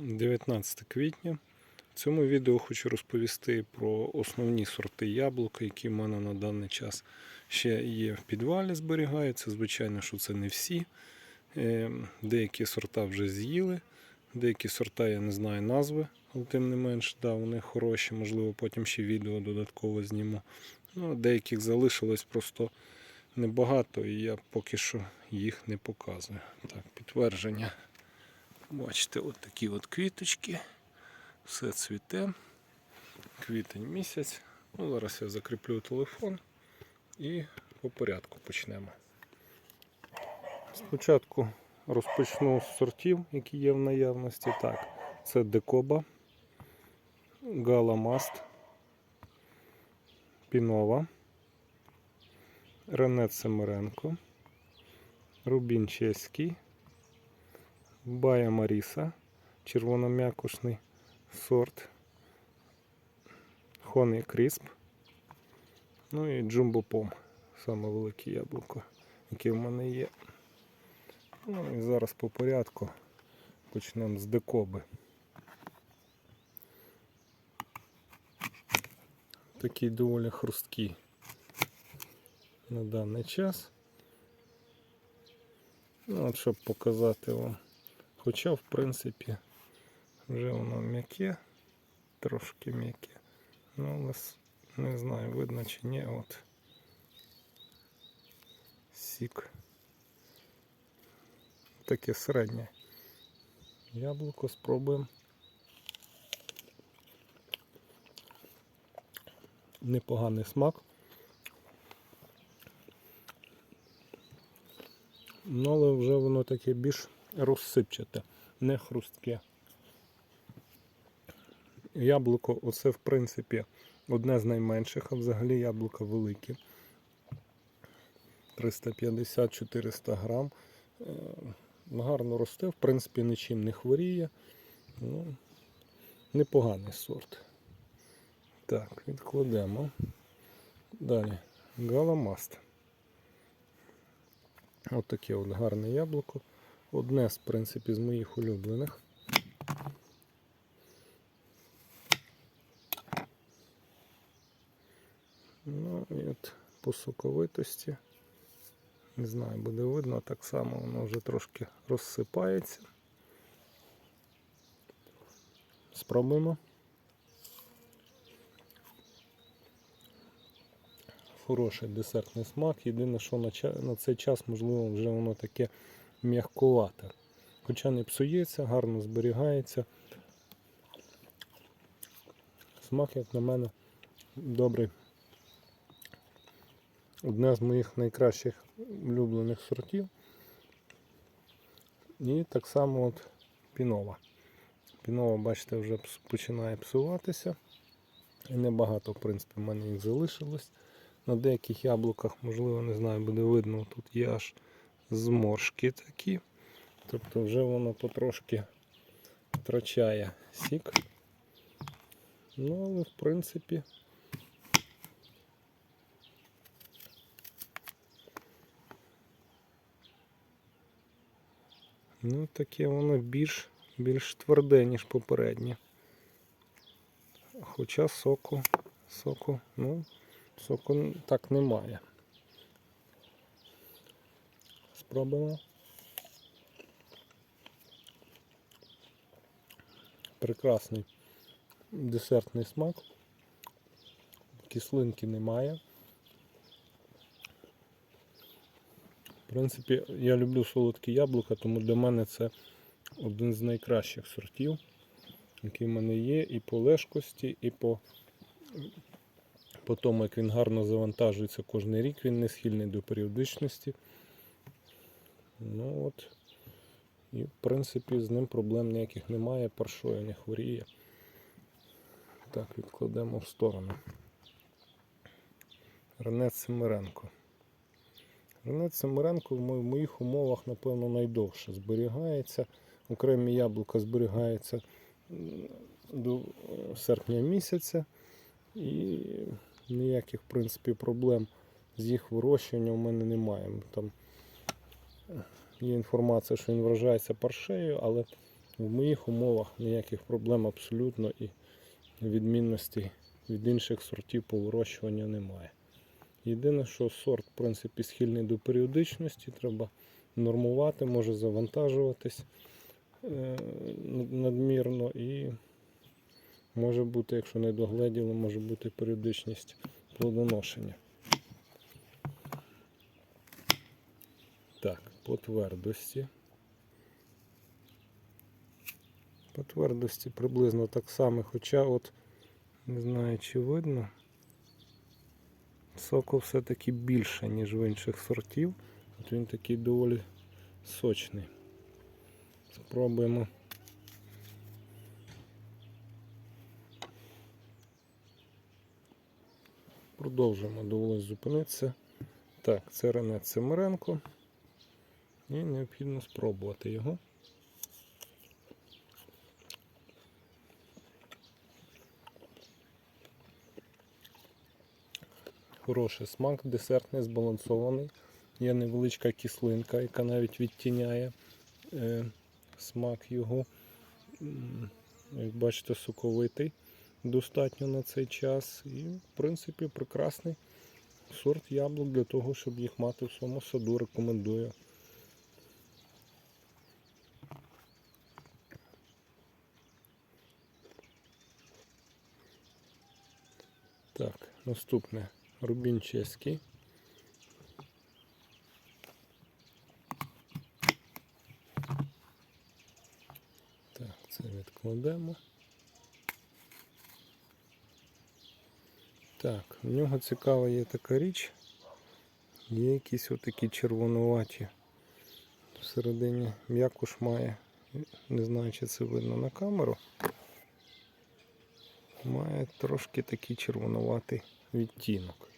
19 квітня. В цьому відео хочу розповісти про основні сорти яблука, які в мене на даний час ще є в підвалі, зберігаються. Звичайно, що це не всі. Е, Деякі сорта вже з'їли, деякі сорта я не знаю назви, але тим не менш, да, вони хороші, можливо, потім ще відео додатково зніму. Ну, деяких залишилось просто небагато, і я поки що їх не показую. Так, підтвердження. Бачите, от такі от квіточки. Все цвіте. Квітень місяць. Ну, зараз я закріплю телефон і по порядку почнемо. Спочатку розпочну з сортів, які є в наявності. Так, це Декоба, Галамаст, Пінова, Ренет Семеренко, Рубін Чеський, Бая Маріса, червоном'якушний сорт, Хоні Крісп, ну і Джумбо Пом, саме велике яблуко, яке в мене є. Ну і зараз по порядку почнемо з декоби. Такий доволі хрусткий на даний час. Ну, от щоб показати вам. Хоча, в принципі, вже воно м'яке, трошки м'яке. Ну, але не знаю, видно чи ні. От сік. Таке середнє. Яблуко спробуємо. Непоганий смак. Ну, але вже воно таке більш розсипчате, не хрустке. Яблуко, оце в принципі одне з найменших, а взагалі яблука великі. 350-400 грам. Е, Гарно росте, в принципі, нічим не хворіє. Ну, непоганий сорт. Так, відкладемо. Далі. Галамаст. От таке от гарне яблуко. Одне в принципі, з моїх улюблених. Ну і от по соковитості. Не знаю, буде видно, так само воно вже трошки розсипається. Спробуємо. Хороший десертний смак. Єдине, що на цей час, можливо, вже воно таке м'ягкувате. Хоча не псується, гарно зберігається. Смак, як на мене, добрий. Одне з моїх найкращих улюблених сортів. І так само от пінова. Пінова, бачите, вже починає псуватися. І небагато, в принципі, в мене їх залишилось. На деяких яблуках, можливо, не знаю, буде видно, тут є аж зморшки такі. Тобто вже воно потрошки втрачає сік. Ну, але в принципі. Ну, таке воно більш, більш тверде, ніж попереднє. Хоча соку, соку, ну, соку так немає. Спробуємо. Прекрасний десертний смак. Кислинки немає. В принципі, я люблю солодкі яблука, тому для мене це один з найкращих сортів, який в мене є, і по лежкості, і по, по тому, як він гарно завантажується кожен рік, він не схильний до періодичності. Ну от. І в принципі з ним проблем ніяких немає, паршою не хворіє. Так, відкладемо в сторону. Ренет Семеренко. Ренет Семеренко в моїх умовах, напевно, найдовше зберігається. Окремі яблука зберігаються до серпня місяця. І ніяких, в принципі, проблем з їх вирощуванням у мене немає. Там є інформація, що він вражається паршею, але В моїх умовах ніяких проблем абсолютно і відмінностей від інших сортів по вирощуванню немає. Єдине, що сорт, в принципі, схильний до періодичності, треба нормувати, може завантажуватись е, надмірно і може бути, якщо не догледіло, може бути періодичність плодоношення. Так, по твердості. По твердості приблизно так само, хоча от не знаю, чи видно. Соку все-таки більше, ніж в інших сортів. От він такий доволі сочний. Спробуємо. Продовжуємо доволі зупинитися. Так, це Рене Цимиренко. І необхідно спробувати його. Хороший смак, десертний, збалансований. Є невеличка кислинка, яка навіть відтіняє е, смак його. Як бачите, соковитий достатньо на цей час. І, в принципі, прекрасний сорт яблук для того, щоб їх мати в своєму саду. Рекомендую. Так, наступне рубін чеський. Так, це відкладемо. Так, в нього цікава є така річ. Є якісь отакі червонуваті. Всередині м'якуш має, не знаю, чи це видно на камеру. Має трошки такий червонуватий відтінок.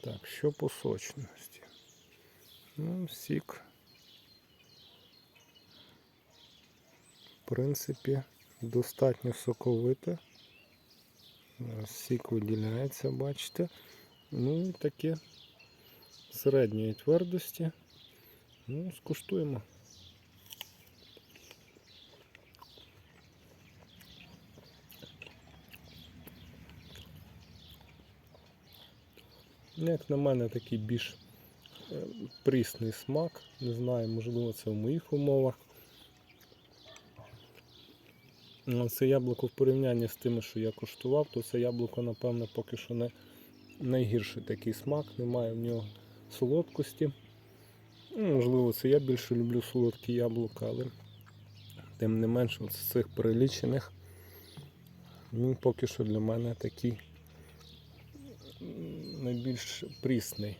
Так, що по сочності? Ну, сік. В принципі, достатньо соковите. Сік виділяється, бачите. Ну і таке середньої твердості. Ну, скуштуємо. Як на мене, такий більш е, прісний смак. Не знаю, можливо, це в моїх умовах. Ну, Це яблуко в порівнянні з тими, що я куштував, то це яблуко, напевно, поки що не найгірший такий смак, немає в нього солодкості. Ну, можливо, це я більше люблю солодкі яблука, але тим не менше з цих перелічених він поки що для мене такий найбільш прісний,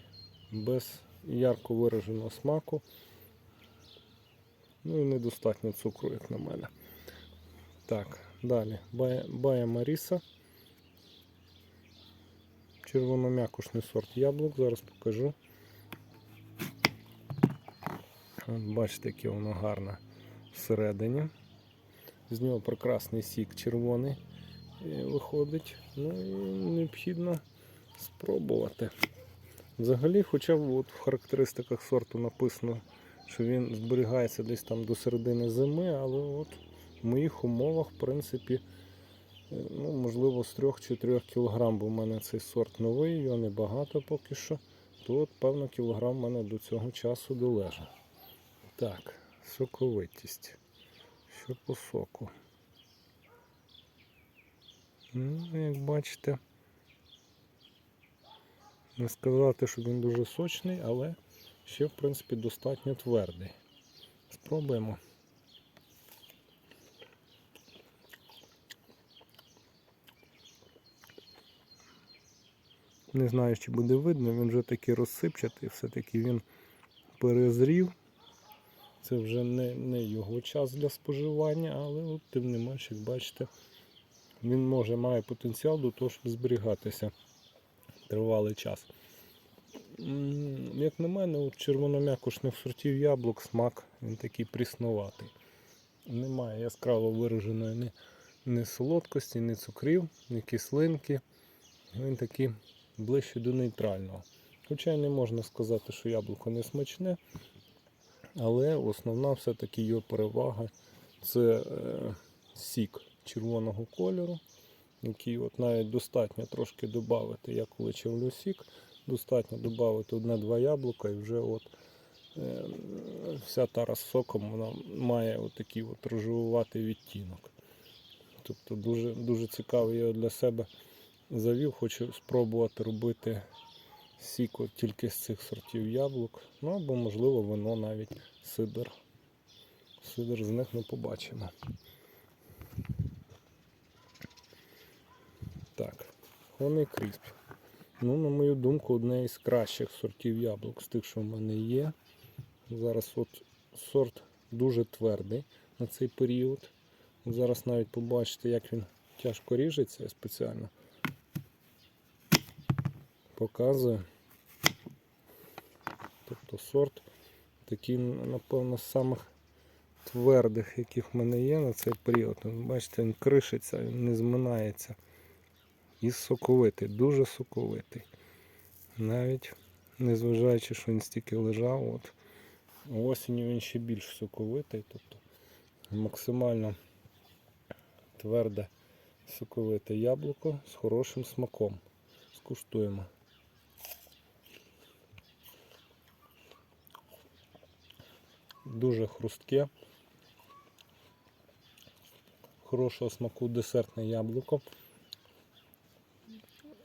без ярко вираженого смаку. Ну і недостатньо цукру, як на мене. Так, далі. Бая, Бая Маріса. Червоном'якушний сорт яблук, зараз покажу. Бачите, яке воно гарне всередині. З нього прекрасний сік червоний е, виходить. Ну і необхідно спробувати. Взагалі, хоча б от в характеристиках сорту написано, що він зберігається десь там до середини зими, але от в моїх умовах, в принципі, е, ну, можливо, з 3-4 кг, бо в мене цей сорт новий, його небагато поки що, то от, певно кілограм в мене до цього часу долежить. Так, соковитість. Що по соку? Ну, як бачите, не сказати, що він дуже сочний, але ще, в принципі, достатньо твердий. Спробуємо. Не знаю, чи буде видно, він вже такий розсипчатий, все-таки він перезрів. Це вже не, не його час для споживання, але от, тим не менш, як бачите, він може має потенціал до того, щоб зберігатися тривалий час. Як на мене, у червоном'якушних сортів яблук смак він такий пріснуватий. Немає яскраво вираженої ні, ні солодкості, ні цукрів, ні кислинки. Він такий ближче до нейтрального. Хоча не можна сказати, що яблуко не смачне, але основна все-таки його перевага Це е, сік червоного кольору, який от навіть достатньо трошки додати. Я коли чавлю сік, достатньо додати одне-два яблука і вже от е, вся тара з соком вона має отакий от рожевуватий відтінок. Тобто дуже, дуже цікаво я для себе завів, хочу спробувати робити сік от тільки з цих сортів яблук. Ну або можливо вино навіть сидр. Сидр з них ми побачимо. Так, Honey Crisp. Ну, на мою думку, одне із кращих сортів яблук з тих, що в мене є. Зараз от сорт дуже твердий на цей період. Зараз навіть побачите, як він тяжко ріжеться спеціально. Показую. Тобто сорт такий, напевно, з самих твердих, яких в мене є на цей період. Бачите, він кришиться, він не зминається. І соковитий, дуже соковитий. Навіть незважаючи, що він стільки лежав, от осінню він ще більш соковитий, тобто максимально тверде соковите яблуко з хорошим смаком. Скуштуємо. Дуже хрустке. Хорошого смаку десертне яблуко.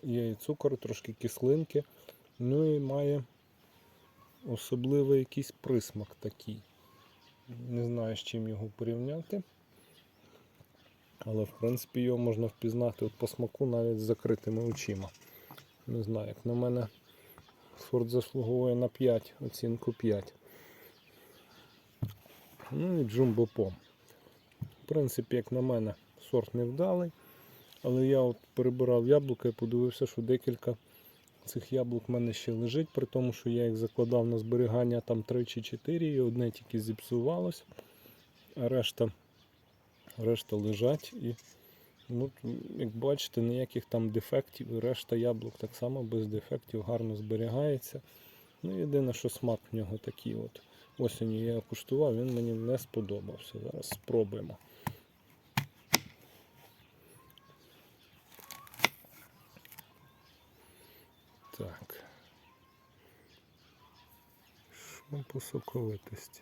Є і цукор, трошки кислинки. Ну і має особливий якийсь присмак такий. Не знаю, з чим його порівняти. Але в принципі його можна впізнати от по смаку навіть з закритими очима. Не знаю, як на мене сорт заслуговує на 5, оцінку 5. Ну і джумбопом. В принципі, як на мене, сорт невдалий. Але я от перебирав яблука і подивився, що декілька цих яблук в мене ще лежить, при тому, що я їх закладав на зберігання там 3 чи 4, і одне тільки зіпсувалось, а решта, решта лежать. І, ну, як бачите, ніяких там дефектів, решта яблук так само без дефектів гарно зберігається. Ну, єдине, що смак в нього такий. от. Осінню я куштував, він мені не сподобався. Зараз спробуємо. Так. Що по соковитості?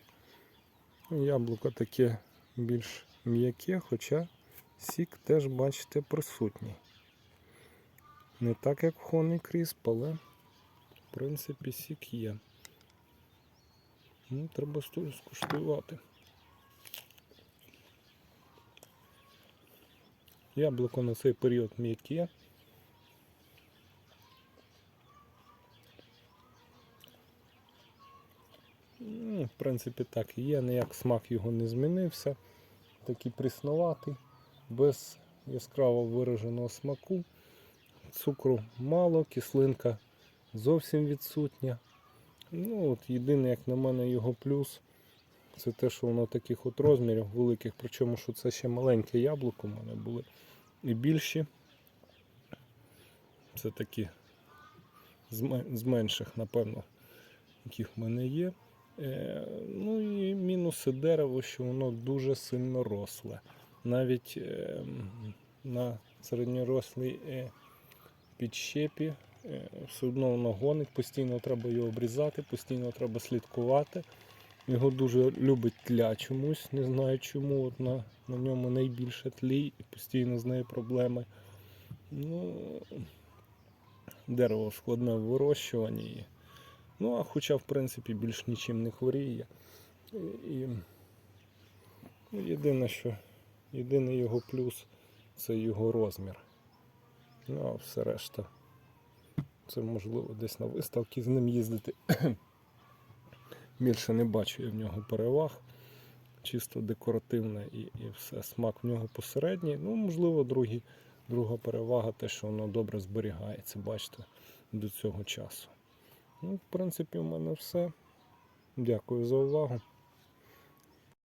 Ну, Яблуко таке більш м'яке, хоча сік теж, бачите, присутній. Не так, як в Honey Crisp, але в принципі сік є. Ну, треба скуштувати. Яблуко на цей період м'яке. Ну, в принципі, так і є, ніяк смак його не змінився. Такий пріснуватий, без яскраво вираженого смаку. Цукру мало, кислинка зовсім відсутня. Ну, от Єдине, як на мене, його плюс, це те, що воно таких от розмірів великих, причому що це ще маленьке яблуко в мене були і більші. Це такі з менших, напевно, яких в мене є. Е, ну і мінуси дерева, що воно дуже сильно росле. Навіть е, на середньорослій е, підщепі все одно воно гонить, постійно треба його обрізати, постійно треба слідкувати. Його дуже любить тля чомусь, не знаю чому. От на, на ньому найбільше тлі і постійно з нею проблеми. Ну, дерево складне в вирощуванні. Ну, а хоча, в принципі, більш нічим не хворіє. І, ну, єдине, що єдиний його плюс це його розмір. Ну, а все решта. Це можливо десь на виставки з ним їздити. Більше не бачу я в нього переваг. Чисто декоративне і, і все. Смак в нього посередній. Ну, можливо, другі, друга перевага те, що воно добре зберігається, бачите, до цього часу. Ну, в принципі, у мене все. Дякую за увагу.